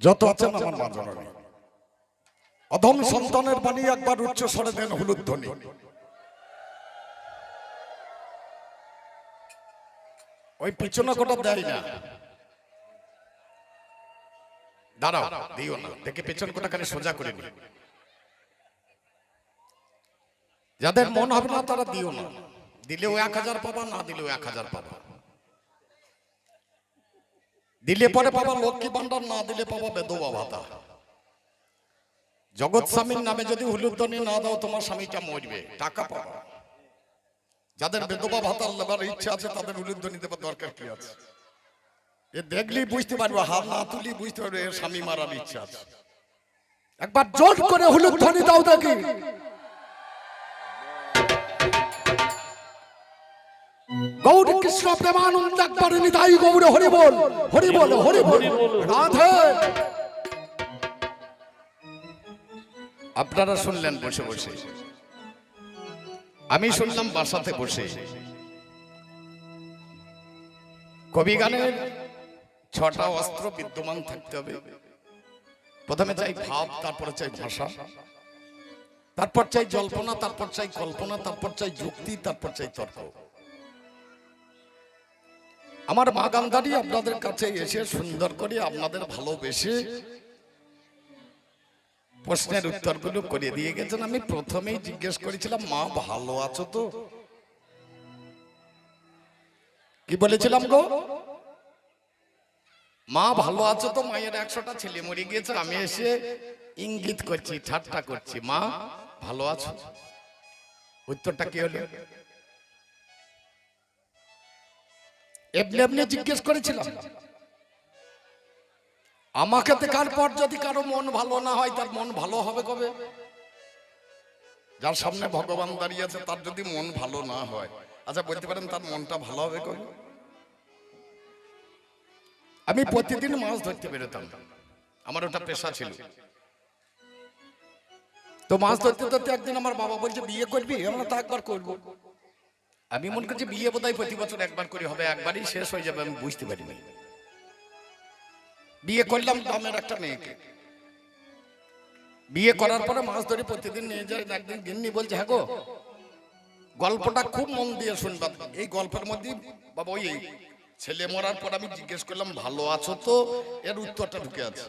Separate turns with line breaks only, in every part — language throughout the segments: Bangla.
যত আছেন আমার মা অধম সন্তানের বাণী একবার উচ্চ স্বরে দেন হলুদ ধ্বনি। ওই পিছনে কোটা দেয় না। দাঁড়াও, দিও না। দেখে পেছন কোটা খালি সোজা করে নি। যাদের মন হবে না তারা দিও না। দিলেও এক হাজার পাবা, না দিলেও এক হাজার পাবা। দিলে পরে পাবা লক্ষ্মী ভান্ডার না দিলে পাবা বেদবা ভাতা। জগৎ স্বামীর নামে যদি হুলুদ্দনি না দাও তোমার স্বামীটা মরবে। টাকা পাবা। যাদের বেদবা ভাতা লেবার ইচ্ছা আছে তাদের হুলুদ্দনি দেবার দরকার কি আছে? এ দেখলি বুঝতে পারবে হাত না তুলি বুঝতে পারবে এর স্বামী মারার ইচ্ছা আছে। একবার জোর করে হলুদ ধ্বনি দাও দেখি গৌর কৃষ্ণ প্রেমানন্দ একবার নিতাই গৌর, হরি বল হরি বল হরি বল। রাধে। আপনারা শুনলেন বসে বসে। আমি শুনলাম বাসাতে বসে। কবি গানের ছটা অস্ত্র বিদ্যমান থাকতে হবে। প্রথমে চাই ভাব, তারপরে চাই ভাষা। তারপর চাই জল্পনা, তারপর চাই কল্পনা, তারপর চাই যুক্তি, তারপর চাই তর্ক। আমার মা গান্ধারী আপনাদের কাছে এসে সুন্দর করে আপনাদের ভালোবেসে প্রশ্নের উত্তরগুলো করে দিয়ে গেছেন। আমি প্রথমেই জিজ্ঞেস করেছিলাম, মা, ভালো আছো তো? কি বলেছিলাম গো? মা, ভালো আছো তো? মায়ের একশোটা ছেলে মরে গিয়েছে। আমি এসে ইঙ্গিত করছি, ঠাট্টা করছি, মা, ভালো আছো? উত্তরটা কি হলো? এমনি এমনি জিজ্ঞেস করেছিলাম, আমাকে দেখার পর যদি কারও মন ভালো না হয়, তার মন ভালো হবে কবে? যার সামনে ভগবান দাঁড়িয়ে আছে, তার যদি মন ভালো না হয়। আচ্ছা বলতে পারেন তার মনটা ভালো হবে কবে? আমি প্রতিদিন মাছ ধরতে বেরোতাম। আমার ওটা পেশা ছিল। তো মাছ ধরতে ধরতে একদিন আমার বাবা বলছে, বিয়ে করবি? আমরা তো একবার করব। আমি মনে করছি বিয়ে বোধহয় প্রতি বছর একবার করে হবে, একবারই শেষ হয়ে যাবে, আমি বুঝতে পারিনি। বিয়ে করলাম গ্রামের একটা মেয়েকে। বিয়ে করার পরে মাছ ধরে প্রতিদিন নিয়ে যায়, একদিন গিন্নি বলছে হ্যাঁ গো, গল্পটা খুব মন দিয়ে শুনবা। এই গল্পের মধ্যে বাবা ওই ছেলে মরার পর আমি জিজ্ঞেস করলাম, ভালো আছো তো? এর উত্তরটা ঢুকে আছে।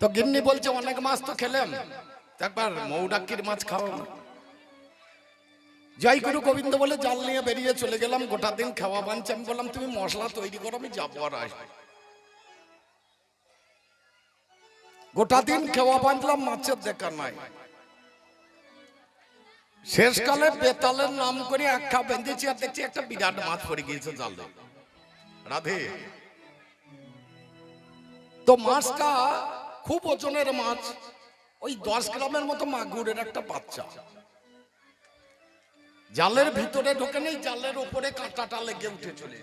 তো গিন্নি বলছে, অনেক মাছ তো খেলাম। একবার মৌডাক্কির মাছ খাও না। জয় গুরু গোবিন্দ বলে জাল নিয়ে বেরিয়ে চলে গেলাম, গোটা দিন খাওয়া বানছে। আমি বললাম, তুমি মশলা তৈরি করো, আমি যাব আর গোটা দিন খাওয়া বাঁধলাম মাছের দেখা নাই। শেষকালে বেতালের নাম করে খা বেঁধেছি আর দেখছি একটা বিরাট মাছ পড়ে গিয়েছে জালে রাধে। তো মাছটা খুব ওজনের মাছ, ওই দশ গ্রামের মতো মাগুরের একটা বাচ্চা। জালের ভিতরে ঢোকে নেই, জালের উপরে কাঁটাটা লেগে উঠে চলে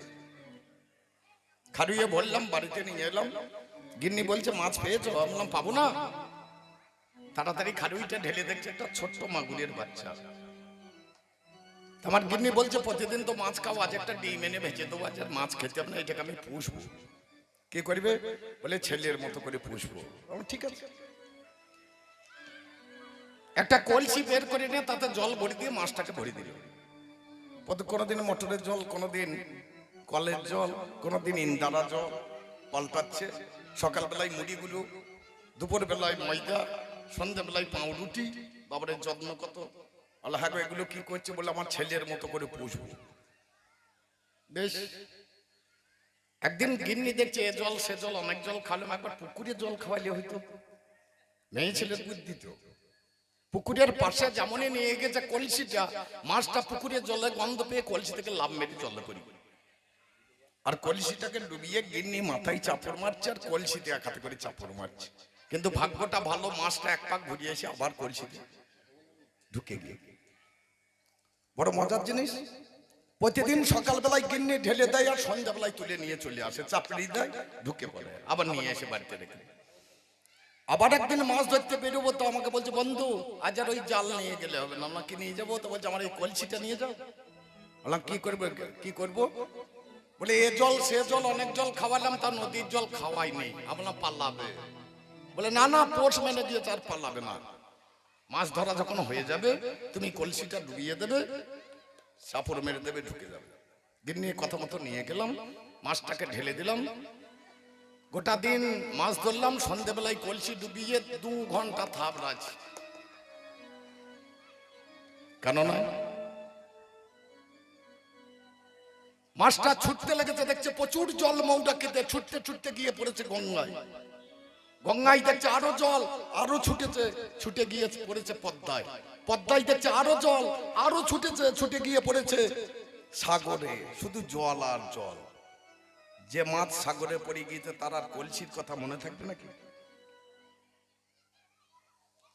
খাড়ুয়ে বললাম, বাড়িতে নিয়ে এলাম। গিন্নি বলছে, মাছ পেয়েছ? বললাম, পাবো না। তাড়াতাড়ি খাড়ুইটা ঢেলে দেখছে একটা ছোট্ট মাগুরের বাচ্চা। আমার গিন্নি বলছে, প্রতিদিন তো মাছ খাও, আজ একটা ডিম এনে ভেজে দেবো, আজ মাছ খেতে হবে না, এটাকে আমি পুষবো। কে করবে? বলে, ছেলের মতো করে পুষবো। ঠিক আছে। একটা কলসি বের করে নিয়ে তাতে জল ভরে দিয়ে মাছটাকে ভরে দিল। কোনোদিন মোটরের জল কোনোদিন কলের জল কোনোদিন ইন্দারা জল পাল্টাচ্ছে। সকালবেলায় মুড়িগুলো দুপুর বেলায় ময়দা সন্ধ্যাবেলায় পাউরুটি। বাবারের যত্ন কত। আল্লাহ এগুলো কি করছে বলে আমার ছেলের মতো করে পুষবো। বেশ একদিন গিন্নি দেখছে এ জল সে জল অনেক জল খালাম একবার পুকুরে জল খাওয়াইলে হয়তো মেয়ে ছেলের বুদ্ধি তো। পুকুরের পাশে যেমনই নিয়ে গেছে কলসিটা, মাছটা পুকুরের জলে গন্ধ পেয়ে কলসি থেকে লাভ মেরে জলে পড়ি। আর কলসিটাকে ডুবিয়ে গিন্নি মাথায় চাপড় মারছে আর কলসিতে এক হাতে করে চাপড় মারছে। কিন্তু ভাগ্যটা ভালো, মাছটা এক পাক ঘুরিয়ে এসে আবার কলসিতে ঢুকে গিয়ে। বড় মজার জিনিস, প্রতিদিন সকালবেলায় গিন্নি ঢেলে দেয় আর সন্ধ্যাবেলায় তুলে নিয়ে চলে আসে, চাপড়ি দেয়, ঢুকে পড়ে, আবার নিয়ে এসে বাড়িতে রেখে। আবার একদিন মাছ ধরতে বেরোবো তো আমাকে বলছে, বন্ধু, আজ আর ওই জাল নিয়ে গেলে হবে না। আমরা কি নিয়ে যাব তো বলছে, আমার এই কলসিটা নিয়ে যাও। বললাম, কি করব? কি করব? বলে, এ জল, সে জল, অনেক জল খাওয়ালাম, তা নদীর জল খাওয়াইনি। আমরা পাল্লাবে বলে, না না, পোষ মেনে দিয়েছে, আর পাল্লাবে না। মাছ ধরা যখন হয়ে যাবে, তুমি কলসিটা ডুবিয়ে দেবে, সাপড় মেরে দেবে, ঢুকে যাবে। দিন নিয়ে কথা মতো নিয়ে গেলাম, মাছটাকে ঢেলে দিলাম গোটা দিন মাছ ধরলাম, সন্ধেবেলায় কলসি ডুবিয়ে দু ঘণ্টা থাবড়াজ কেন নয় মাছটা ছুটতে লেগেছে, দেখছে প্রচুর জল মৌটাকে ছুটতে ছুটতে গিয়ে পড়েছে গঙ্গায়। গঙ্গায় দেখছে আরও জল, আরও ছুটেছে, ছুটে গিয়ে পড়েছে পদ্মায়। পদ্মায় দেখছে আরও জল, আরও ছুটেছে, ছুটে গিয়ে পড়েছে সাগরে, শুধু জল আর জল। যে মাছ সাগরে পড়ে গিয়েছে, তার আর কলসির কথা মনে থাকবে নাকি?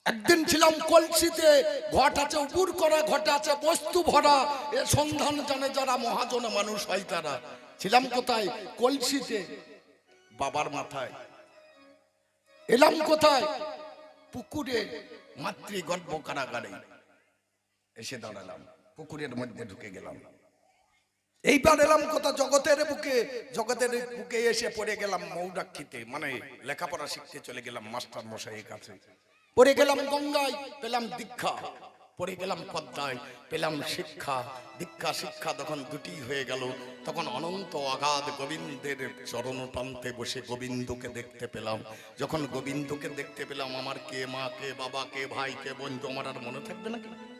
একদিন ছিলাম কলসিতে, ঘট আছে উপুর করা ঘট আছে, বস্তু ভরা, এ সন্ধান জানে যারা মহাজন মানুষ হয় তারা। ছিলাম কোথায়? কলসিতে, বাবার মাথায়। এলাম কোথায়? পুকুরে মাতৃ গর্ভ কারাগারে। এসে দাঁড়ালাম, পুকুরের মধ্যে ঢুকে গেলাম। এইবার এলাম কথা জগতের বুকে জগতের বুকে এসে পড়ে গেলাম মৌরাক্ষীতে মানে লেখাপড়া শিখতে চলে গেলাম মাস্টার মশাইয়ের কাছে। পড়ে গেলাম গঙ্গায়, পেলাম দীক্ষা। পড়ে গেলাম পদ্মায়, পেলাম শিক্ষা। দীক্ষা, শিক্ষা তখন দুটি হয়ে গেল। তখন অনন্ত অগাধ গোবিন্দের চরণ প্রান্তে বসে গোবিন্দকে দেখতে পেলাম। যখন গোবিন্দকে দেখতে পেলাম, আমার কে মা, কে বাবা, কে ভাই, কে বন্ধু আমার আর মনে থাকবে নাকি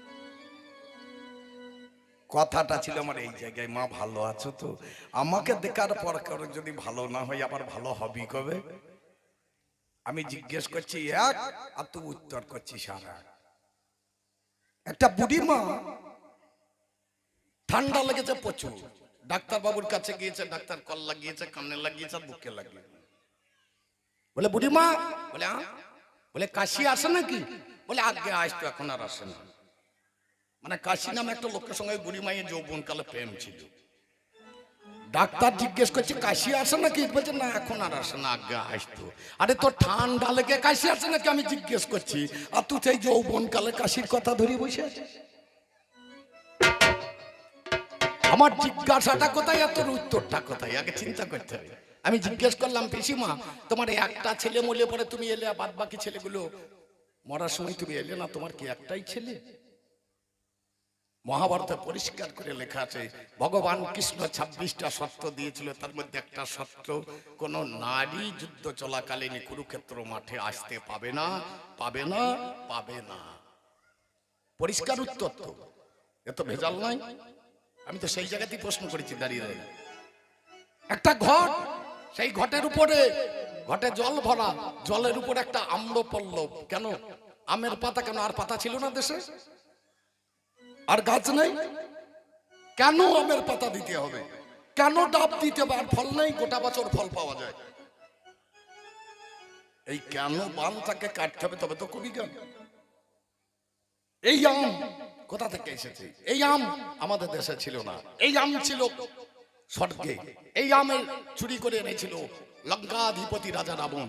কথাটা ছিল আমার এই জায়গায় মা ভালো আছো তো? আমাকে দেখার পর কারও যদি ভালো না হয় আবার ভালো হবি কবে? আমি জিজ্ঞেস করছি এক আর তুই উত্তর করছিস একটা বুড়ি মা ঠান্ডা লেগেছে প্রচুর। ডাক্তার বাবুর কাছে গিয়েছে ডাক্তার কল লাগিয়েছে কানে লাগিয়েছে বুকে লাগিয়েছে। বলে বুড়ি মা বলে আ? বলে কাশি আসে নাকি? বলে আগে আসতো এখন আর আসে না। মানে কাশি নামে একটা লোকের সঙ্গে বুড়ি মায়ের যৌবন কালে প্রেম ছিল। ডাক্তার জিজ্ঞেস করছে, কাশি আসে নাকি? বলছে, না, এখন আর আসে না, আগে আসতো। আরে, তোর ঠান্ডা লেগে কাশি আসে নাকি? আমি জিজ্ঞেস করছি, আর তুই সেই যৌবন কালে কাশির কথা ধরে বসে আমার জিজ্ঞাসাটা কোথায় আর তোর উত্তরটা কোথায়? আগে চিন্তা করতে হবে। আমি জিজ্ঞেস করলাম, পিসিমা, তোমার একটা ছেলে মরলে পরে তুমি এলে বাদ বাকি ছেলেগুলো মরার সময় তুমি এলে না, তোমার কি একটাই ছেলে? মহাভারতে পরিষ্কার করে লেখা আছে, ভগবান কৃষ্ণ ছাব্বিশটা সত্য দিয়েছিল, তার মধ্যে একটা সত্য, কোন নারী যুদ্ধ চলাকালীন কুরুক্ষেত্র মাঠে আসতে পাবে না পাবে না পাবে না। পরিষ্কার উত্তর তো এত ভেজাল নাই। আমি তো সেই জায়গাতেই প্রশ্ন করেছি, দাঁড়িয়ে দাঁড়িয়ে। একটা ঘট, সেই ঘটের উপরে, ঘটে জল ভরা, জলের উপরে একটা আম্র পল্লব কেন? আমের পাতা কেন, আর পাতা ছিল না দেশে? আর গাছ নেই? কেন আমের পাতা দিতে হবে? কেন ডাব দিতে হবে? আর ফল নেই? গোটা বছর ফল পাওয়া যায়। এই কেন বানটাকে কাটতে হবে? তবে তো কবি গান এই আম কোথা থেকে এসেছে? এই আম আমাদের দেশে ছিল না। এই আম ছিল স্বর্গে। এই আমের চুরি করে এনেছিল লঙ্কাধিপতি রাজা রাবণ।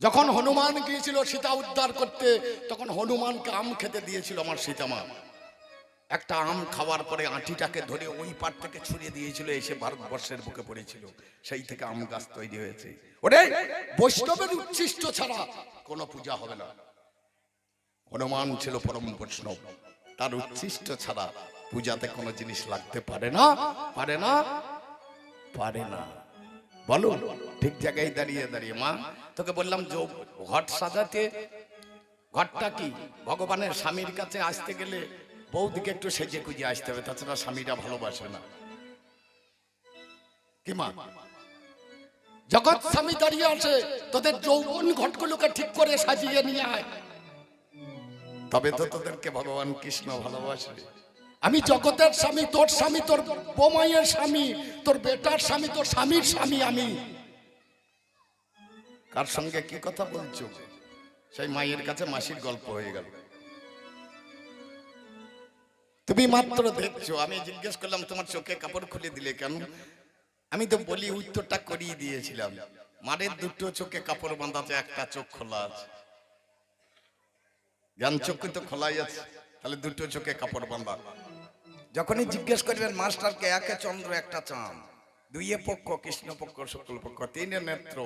যখন হনুমান গিয়েছিল সীতা উদ্ধার করতে, তখন হনুমানকে আম খেতে দিয়েছিল আমার সীতামা। একটা আম খাওয়ার পরে আঁটিটাকে ধরে ওই পার থেকে ছুড়ে দিয়েছিল, এসে ভারতবর্ষের বুকে পড়েছিল। সেই থেকে আম গাছ তৈরি হয়েছে। ওরে বৈষ্ণবের উচ্ছিষ্ট ছাড়া কোনো পূজা হবে না। হনুমান ছিল পরম বৈষ্ণব। তার উচ্ছিষ্ট ছাড়া পূজাতে কোনো জিনিস লাগতে পারে না পারে না পারে না। বলো, ঠিক জায়গায় দাঁড়িয়ে দাঁড়িয়ে। মা, তোকে বললাম যে ঘট সাজাতে ঘরটা কি? ভগবানের স্বামীর কাছে আসতে গেলে বৌদিকে একটু সেজে কুজে আসতে হবে, তাছাড়া স্বামীরা ভালোবাসে না। কি মা? জগৎ স্বামী দাঁড়িয়ে আছে, তোদের যৌবন ঘটগুলোকে ঠিক করে সাজিয়ে নিয়ে আয়। তবে তো তোদেরকে ভগবান কৃষ্ণ ভালোবাসবে। আমি জগতের স্বামী, তোর স্বামী, তোর বোমাইয়ের স্বামী, তোর বেটার স্বামী, তোর স্বামীর স্বামী আমি। কার সঙ্গে কি কথা বলছো? সেই মায়ের কাছে মাসির গল্প হয়ে গেল। তুমি মাত্র দেখছ, আমি জিজ্ঞেস করলাম, তোমার চোখে কাপড় খুলে দিলে কেন? আমি তো বলি, উত্তরটা করিয়ে দিয়েছিলাম। মারের দুটো চোখে কাপড় বাঁধাতে, একটা চোখ খোলা আছে। জ্ঞান চক্ষু তো খোলাই আছে, তাহলে দুটো চোখে কাপড় বাঁধা। যখনই জিজ্ঞেস করবেন মাস্টারকে একে চন্দ্র, একটা চাঁদ, দুইয়ে পক্ষ, কৃষ্ণ পক্ষ, শুক্ল পক্ষ, তিনে নেত্র?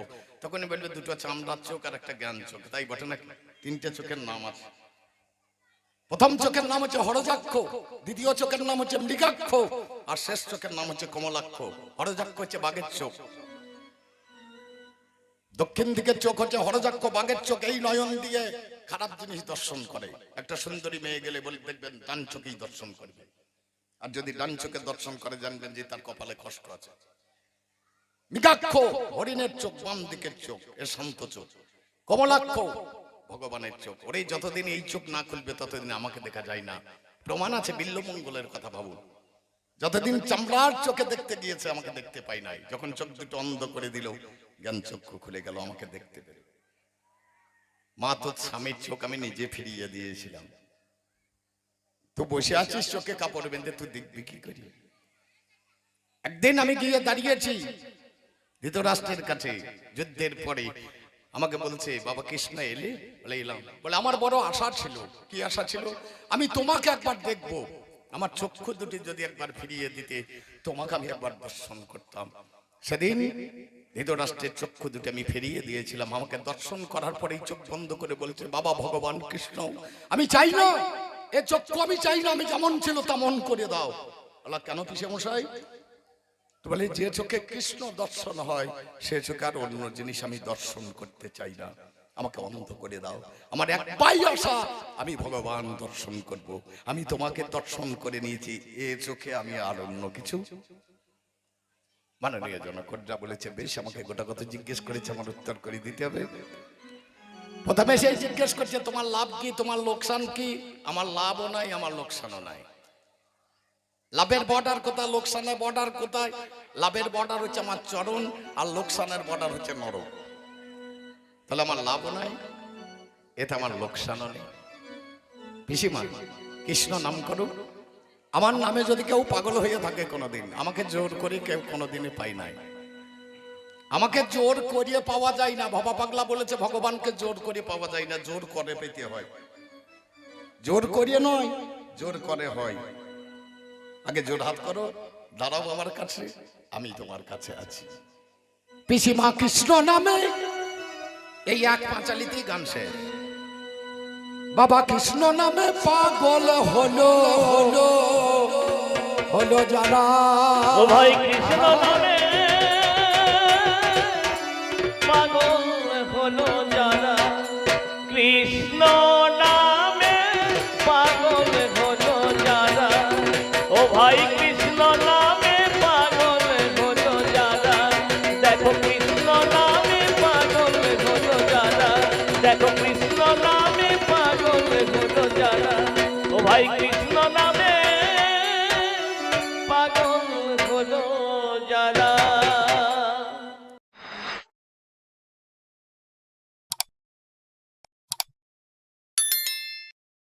তখনই বলবে, দুটো চামড়ার চোখ আর একটা জ্ঞান চোখ। তাই বটে নাকি তিনটে চোখের নাম আছে। প্রথম চোখের নাম হচ্ছে হরজাক্ষ, দ্বিতীয় চোখের নাম হচ্ছে মৃগাক্ষ, আর শেষ চোখের নাম হচ্ছে কমলাক্ষ। হরজাক্ষ হচ্ছে বাঘের চোখ। দক্ষিণ দিকের চোখ হচ্ছে হরজাক্ষ, বাঘের চোখ। এই নয়ন দিয়ে খারাপ জিনিস দর্শন করে। একটা সুন্দরী মেয়ে গেলে বলে, দেখবেন ডান চোখেই দর্শন করবে। আর যদি ডান চোখে দর্শন করে, জানবেন যে তার কপালে কষ্ট আছে। মৃগাক্ষ, হরিণের চোখ, বাম দিকের চোখ, এ শান্ত চোখ। কমলাক্ষ ভগবানের চোখ। ওরে যতদিন এই চোখ না খুলবে, ততদিন আমাকে দেখা যায় না। প্রমাণ আছে বিল্লমঙ্গলের কথা ভাবুন যতদিন চামড়ার চোখে দেখতে গিয়েছে, আমাকে দেখতে পাই নাই। যখন চোখ দুটো অন্ধ করে দিল, জ্ঞান চক্ষু খুলে গেল, আমাকে দেখতে পেল। মা তো স্বামীর চোখ আমি নিজে ফিরিয়ে দিয়েছিলাম। তো বসে আছিস চোখে কাপড় বেঁধে, তুই দেখবি কি করি? একদিন আমি গিয়ে দাঁড়িয়েছি, ধৃতরাষ্ট্রের কাছে। যুদ্ধের পরে আমাকে বলছে, বাবা কৃষ্ণ এলে? বলে, এলাম। বলে, আমার বড় আশা ছিল। কি আশা ছিল? আমি তোমাকে একবার দেখব। আমার চক্ষু দুটি যদি একবার ফিরিয়ে দিতে, তোমাকে আমি একবার দর্শন করতাম। সেদিন ধৃতরাষ্ট্রের চক্ষু দুটি আমি ফিরিয়ে দিয়েছিলাম। আমাকে দর্শন করার পরেই চোখ বন্ধ করে বলছে, বাবা ভগবান কৃষ্ণ, আমি চাই না। এ চক্ষু আমি চাই না, আমি যেমন ছিল তেমন করে দাও। বলা কেন পিসে মশাই বলে, যে চোখে কৃষ্ণ দর্শন হয়, সে চোখে আর অন্য জিনিস আমি দর্শন করতে চাই না। আমাকে অন্ধ করে দাও। আমার এক পাই আশা আমি ভগবান দর্শন করব। আমি তোমাকে দর্শন করে নিয়েছি। এ চোখে আমি আর অন্য কিছু। মাননীয় জনকর যা বলেছে, বেশ আমাকে গোটা কথা জিজ্ঞেস করেছে, আমার উত্তর করে দিতে হবে। প্রথমে সেই জিজ্ঞেস করছে, তোমার লাভ কি? তোমার লোকসান কি? আমার লাভও নাই, আমার লোকসানও নাই। লাভের বর্ডার কোথায়, লোকসানের বর্ডার কোথায়? লাভের বর্ডার হচ্ছে আমার চরণ আর লোকসানের বর্ডার হচ্ছে নরক। তাহলে আমার লাভও নাই, এতে আমার লোকসানও নেই। পিসিমা, কৃষ্ণ নাম করুন আমার নামে যদি কেউ পাগল হয়ে থাকে কোনোদিন, আমাকে জোর করে কেউ কোনোদিনই পাই নাই। আমাকে জোর করিয়ে পাওয়া যায় না। ভবা পাগলা বলেছে, ভগবানকে জোর করে পাওয়া যায় না। জোর করে পেতে হয়। জোর করিয়ে নয়, জোর করে হয়। আগে জোর হাত করো দাঁড়াও আমার কাছে আমি তোমার কাছে আছি। পিসিমা কৃষ্ণ নামে এই এক পাঁচালিতেই গান শেষ। বাবা কৃষ্ণ নামে পাগল হলো হলো হলো যারা।
ও ভাই কৃষ্ণ নামে পাগল হলো যারা। কৃষ্ণ নামে ও